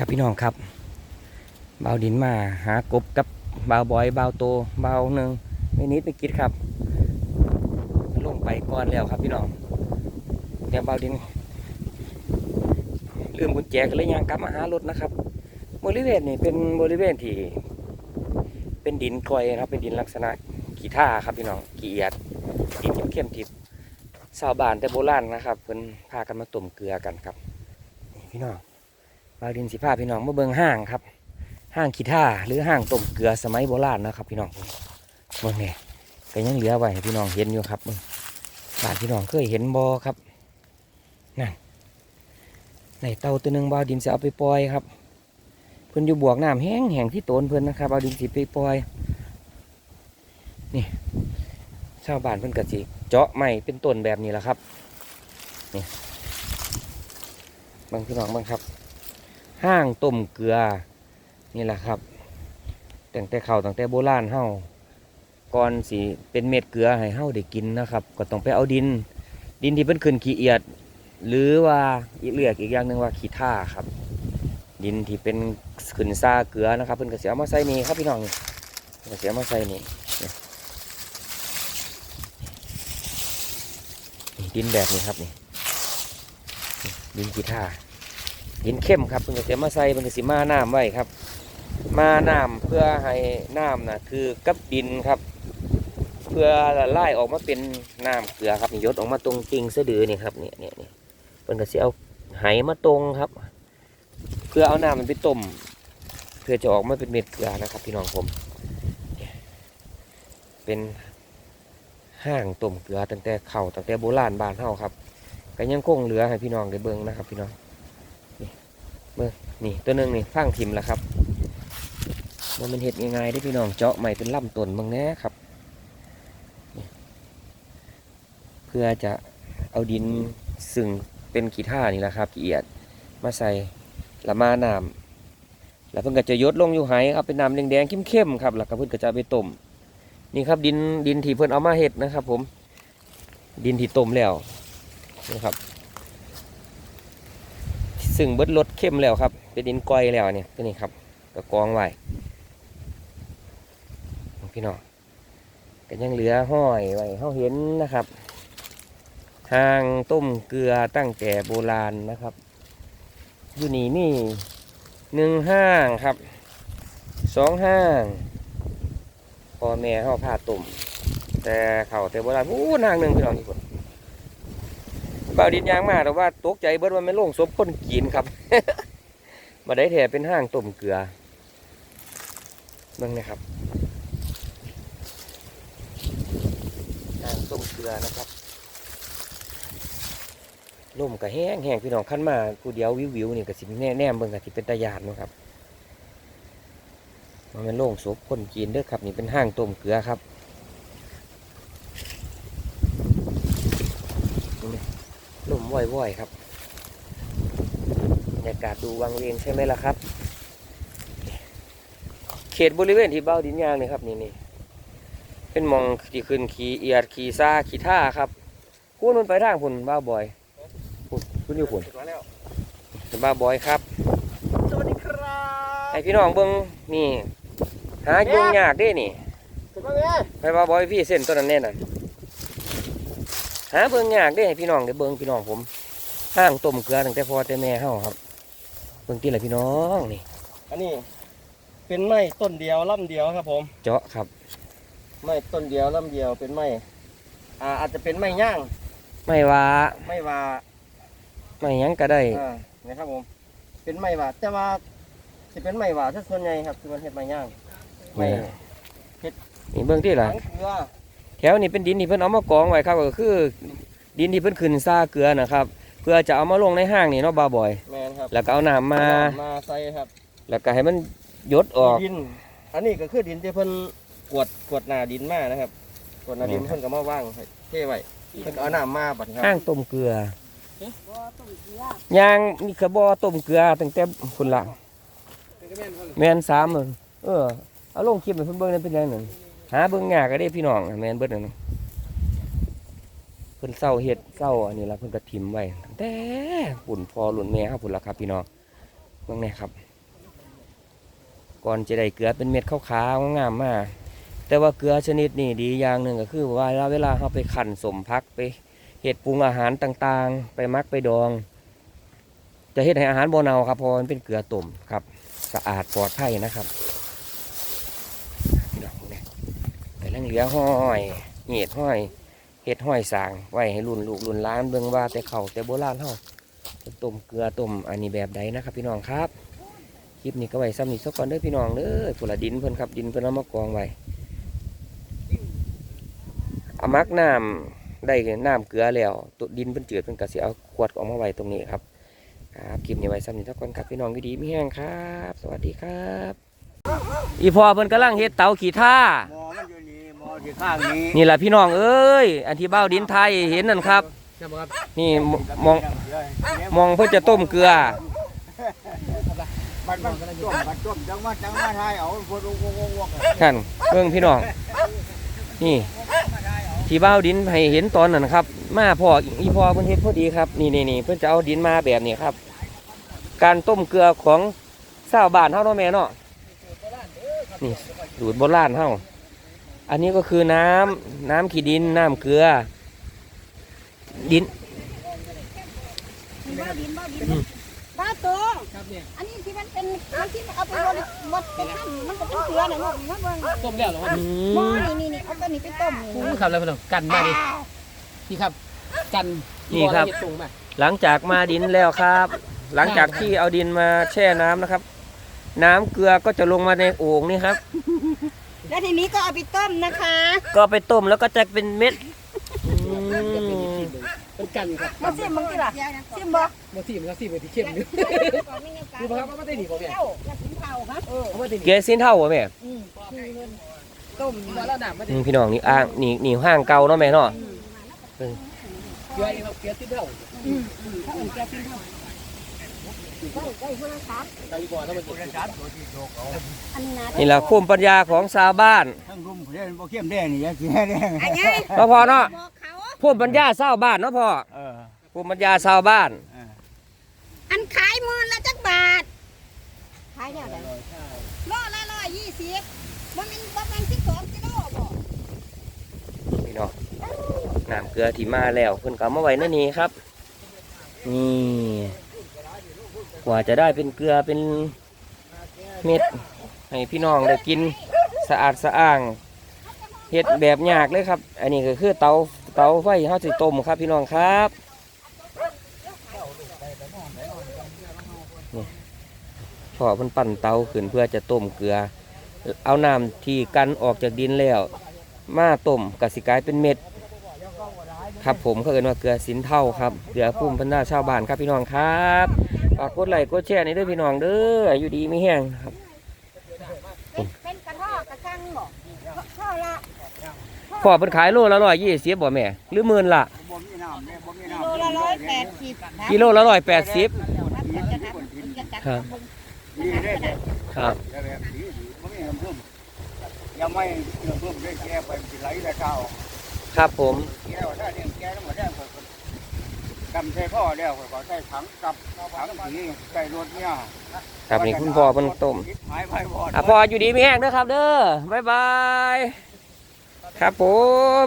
ครับพี่น้องครับเบาดินมาหากบกับเบาบอยเบาโตเบาหนึ่งไม่นิดไม่คิดครับ ลงไปก่อนแล้วครับพี่น้องเดี๋ยวเบาดินลืมกุญแจกันเลยยังกลับมาหารถนะครับ บริเวณนี้เป็นบริเวณที่ เป็นดินกลอยนะครับ เป็นดินลักษณะขี้ท่าครับพี่น้องขี้เอียดดินเข้มๆทิพชาวบ้านแต่โบราณนะครับเพิ่นพากันมาต้มเกลือกันครับ นี่พี่น้อง บาวดินสิพาพี่น้องมาเบิงห้างครับ ห้างขีท่าหรือห้างต้มเกลือสมัยโบราณนะครับ พี่น้องเบิ่งนี่ก็ยังเหลือไว้ให้พี่น้องเห็นอยู่ครับบ้านพี่น้องเคยเห็นบอครับนั่นในเตาตัวหนึ่งบาวดินจะเอาไปปล่อยครับ เพิ่อนอยู่บวกน้ำแห้งแห้งที่โตนเพิ่อนนะครับบาวดินสิไปปล่อย นี่ชาวบ้านเพิ่อนกะสิเจาะไม้เป็นต้นแบบนี้แหละครับนี่บางพี่น้องบางครับ ห้างต้มเกลือนี่แหละครับตั้งแต่เขาตั้งแต่โบราณเฮาก่อนสิเป็นเม็ดเกลือให้เฮาได้กินนะครับ ก็ต้องไปเอาดิน ดินที่เพิ่นขึ้นขี้เอียด หรือว่าอีเลือกอีกอย่างหนึ่งว่าขี้ท่าครับ ดินที่เป็นขึ้นซาเกลือนะครับเพิ่นก็สิเอามาใส่นี่ครับพี่น้องก็สิเอามาใส่นี่นี่นี่ดินแบบนี้ครับนี่นี่ดินขี้ท่า ดินเข้มครับเพิ่นก็สิเอามาใส่เพิ่นก็สิมาน้ำไว้ครับ มาน้ำเพื่อให้น้ำนะคือกับดินครับ เพื่อละลายออกมาเป็นน้ำเกลือครับนี่ยดออกมาตรงติงสะดือนี่ครับเนี่ยเนี่ยเนี่ยเพิ่นก็สิเอาไหมาตรงครับ เพื่อเอาน้ำมันไปต้มเพื่อจะออกมาเป็นเม็ดเกลือนะครับ พี่น้องผมเนี่ยเป็นห้างต้มเกลือตั้งแต่เข่าตั้งแต่โบราณบ้านเฮาครับก็ยังคงเหลือให้พี่น้องได้เบิ่งนะครับ พี่น้อง นี่ตัวหนึ่งนี่ฟางทิมแล้วครับมันเป็นเห็ดง่ายๆได้พี่น้องเจาะใหม่เป็นลำต้นบางแน่ครับ เพื่อจะเอาดินซึ่งเป็นขี้ท่านี่แหละครับขี้เอียดมาใส่ละมาน้ำแล้วเพิ่นก็จะยดลงอยู่ไหครับเป็นน้ำแดงๆเข้มๆครับแล้วก็เพิ่นก็จะไปต้มนี่ครับดินดินที่เพิ่นเอามาเห็ดนะครับ ผม ดินที่ต้มแล้วนี่ครับ ซึ่งเบิดรสเข้มแล้วครับ เป็นดินก้อยแล้วเนี่ยตัวนี้ครับก็กองไว้พี่น้องก็ยังเหลือห้อยไว้เขาเห็นนะครับ ทางต้มเกลือตั้งแต่โบราณนะครับ อยู่นี่นี่หนึ่งห้างครับสองห้างพ่อแม่เขาพาต้มแต่เขาแต่โบราณอู้นางหนึ่งพี่น้องอีกคน บ่าวดินยางมาแต่ว่าตกใจเบิดว่าไม่โล่งศพคนกินครับ มาได้แถเป็นห้างต้มเกลือเบิ่งนะครับห้างต้มเกลือนะครับลมก็แห้งแห้งพี่น้องขั้นมาผู้เดียววิววิวนี่ก็สิแน่แน่เบิ่งก็สิเป็นตาญาติเนะครับมันเป็นโล่งศพคนกินเด้อครับ นี่เป็นห้างต้มเกลือครับ ลมว่อยๆครับบรรยากาศดูวังเวงใช่ไหมล่ะครับ เขตบริเวณที่เบ้าดินยางนี่ครับนี่นี่เป็นหมองที่ขึ้นขี่เอียดขี่ซาขี่ท่าครับคุณมันไปทางพุ่นบ้าวบอยพุ่นคุณอยู่พุ่นมาแล้วเป็นบ้าวบอยครับ สวัสดีครับให้พี่น้องเบิ้งนี่หายุ่งยากเด้นี่ถึงแล้วเนี่ยไปบ้าวบอยพี่เส้นตัวนั้นแน่น่ะ หาเบิ้งยากเด้ให้พี่น้องได้เบิ้งพี่น้องผมห้างต้มเกลือตั้งแต่พ่อแต่แม่เฮาครับ เบิ้งที่ไหนพี่น้องนี่ อันนี้เป็นไม้ต้นเดียวลำเดียวครับ ผม เจาะครับ ไม้ต้นเดียวลำเดียวเป็นไม้อ่าอาจจะเป็นไม้ย่าง ไม่ว่าไม้ว่าไม่หยังก็ได้อ่านะครับผม เป็นไม้ว่าแต่ว่าจะเป็นไม้ว่าถ้าส่วนใหญ่ครับคือมันเห็ดไม้ย่าง ไม้นี่เบื้องที่ล่ะถังเกลือ แถวนี้เป็นดินที่เพิ่นเอามากองไว้ครับก็คือ ดินที่เพิ่นขึ้นซาเกลือนะครับ เพื่อจะเอามาลงในห้างนี่เนาะบาบอย แมนครับแล้วก็เอาน้ำมา มาใส่ครับแล้วก็ให้มันหยดออก ดิน อันนี้ก็คือดินที่เพิ่นกวดกวดหนาดินมานะครับกวดหนาดินแม่นครับ เพิ่นก็มาว่างให้เท่ไว้เพิ่นก็เอาน้ำมาบัดนี้คห้ารับงต้มเกลือย่างนี่คือบ่อต้มเกลือตั้งแต่พุ่นละแม่นสามมื้อเออเอาลงคลิปให้เพิ่นเบิ่งได้เป็นจังนั้น หาเบิ่งยากก็ได้พี่น้องแมนเบิดนั่นน่ะเพิ่นเศร้าเฮ็ดเศร้าอันนี้ละเพิ่นก็ถิ่มไว้แต่ปุ่นพอรุ่นแม่ครับพุ่นละครับพี่น้องเบิ่งแน่ครับ ก่อนจะได้เกลือเป็นเม็ดขาวๆงามมากแต่ว่าเกลือชนิดนี้ดีอย่างหนึ่งก็คือว่าเวลาเราไปขั่นสมพักไปเห็ดปรุงอาหารต่างๆ ไปมักไปดอง จะเฮ็ดให้อาหารบ่เน่าครับเพราะมันเป็นเกลือต้มครับ สะอาดปลอดภัยนะครับพี่น้องเนี่ย ไปเรื่องเหลือห้อยเห็ดห้อยเห็ดห้อยสางไว้ให้รุ่นลูกรุ่นล้านเบิ่งว่าแต่เข่าแต่โบราณเฮาต้มเกลือต้มอันนี้แบบใดนะครับ พี่น้องครับคลิปนี้ก็ไว้ซ้ำนี้สักก่อนเด้อพี่น้องเด้อผุละดินเพิ่นครับดินเพิ่นเอามากองไว้อามักน้ำได้น้ำเกลือแล้วตัวดินเพิ่นเจือดเพิ่นก็สิเอาขวดออกมาไว้ตรงนี้ครับครับคลิปนี้ไว้ซ้ำนี้สักก่อนครับพี่น้องดีๆมีแห้งครับ สวัสดีครับ อีพอเพิ่นกำลังเฮ็ดเตาขี้ท่า ที่ข้างนี้นี่แหละพี่น้องเอ้ยอันที่เบ้าดินไทยเห็นนั่นครับ นี่มองมองเพื่อจะต้มเกลือมันมันต้มมันต้มจังว่าจังว่าไทยเอาพวกวงวงวงนั่นเบิ่งพี่น้องนี่ที่เบ้าดินให้เห็นตอนนั้นครับ มาพออีพอเพิ่นเฮ็ดพอดีครับนี่นี่นี่เพิ่นจะเอาดินมาแบบนี้ครับ การต้มเกลือของชาวบ้านเฮานาะแม่เนาะนี่สูตรโบราณเฮา อันนี้ก็คือน้ำน้ำขี้ดินน้ำเกลือดินบ้าดินบ้าดินบ้าโตอันนี้ที่มันเป็นมันที่เอาไปบดบดไปทำมันก็เป็นเกลือนะลูกมันมันต้มแล้วเหรอครับอืหม้อมนี่นี่นี่เอาตัวนี้ไปต้มโอ้ครับแล้วพี่น้องกันมาดิพี่ครับ กันนี่ครับที่อกเฮ็ดสูงมาหลังจากมาดินแล้วครับ หลังจากที่เอาดินมาแช่น้ำนะครับ น้ำเกลือก็จะลงมาในโอ่งนี่ครับ แล้วทีนี้ก็เอาไปต้มนะคะ ก็ไปต้มแล้วก็จะเป็นเม็ดอืมเป็นกันครับมาซิมมึงกี่ล่ะซิมบ่มาที่มันก็ที่เป็นที่เข้มนี่ดูบ่ครับว่าไม่ได้หนีบ่แม่เจ้าอยากกินข้าวครับเออเอาไม่ได้หนีเกสินเท่าวะแม่อืมต้มว่าแล้วน้ำไม่อืได้มพี่น้องนี่อ่างนี่นี่ห้างเก่าเนาะแม่เนาะเกลือเองครับเกลือที่เท่าอืมอืมถ้าอื่นแกกินข้าว ได้ได้เพื่อนครับไก่บ่อแล้วมันจะชัดตัวที่โตเขาอันนี้นะนี่แหละภูมิปัญญาของชาวบ้านทั้งรุ่มเพื่อนบ่เข้มแดงนี่ยังกินแดงอันนี้เนาะพอเนาะบอกเขาภูมิปัญญาชาวบ้านเนาะพ่อเออภูมิปัญญาชาวบ้านอันขายมือละจักบาทขายเนี่ยไหนโลละร้อยยี่สิบมันเป็นประมาณสิบสองกิโลบ่พี่น้องน้ำเกลือที่มาแล้วเพิ่นก็เอามาไว้ในนี้ครับนี่ กว่าจะได้เป็นเกลือเป็นเม็ด ให้พี่น้องได้กินสะอาดสะอ้างเฮ็ดแบบยากเลยครับ อันนี้ก็คือเตาเตาไฟเฮาสิต้มครับ พี่น้องครับนี่พ่อเพิ่นปั่นเตาขึ้นเพื่อจะต้มเกลือ เอาน้ำที่กันออกจากดินแล้ว มาต้มกสิกายเป็นเม็ด ครับผมเขาเอิ้นว่าเกลือสินเท่าครับ เกลือพุ่มพันธุ์หน้าชาวบ้านครับพี่น้องครับ ฝากกดไลค์กดแชร์ในเด้อพี่น้องเด้ออยู่ดีไม่แห้งครับ เป็นเป็นกระทอกกระชังบ่ข้อละพ่อเพิ่นขายโลละร้อยยี่สิบบ่แม่ หรือหมื่นละบ่มีน้ำเนี่ยบ่มีกิน้ำโลละร้อยแปดสิบกิโลละร้อยแปดสิบครับนี่ได้เด้ครับแล้วแบบนี้บ่มีน้ำพึ่งยังไม่น้ำพึ่งได้แก้ไปสิไหลได้ข้าวครับผมแก้วถ้าเลี้ยงแก้แล้วหมดแล้ว ก็กำใส่พ่อแล้วก็ใส่ถังกับถังสีใส่รถเนี่ยครับนี่คุณพ่อเพิ่นต้มหายไปหมด อะพ่ออยู่ดีไม่แห้งเด้อครับ เด้อบ๊ายบาย ครับผม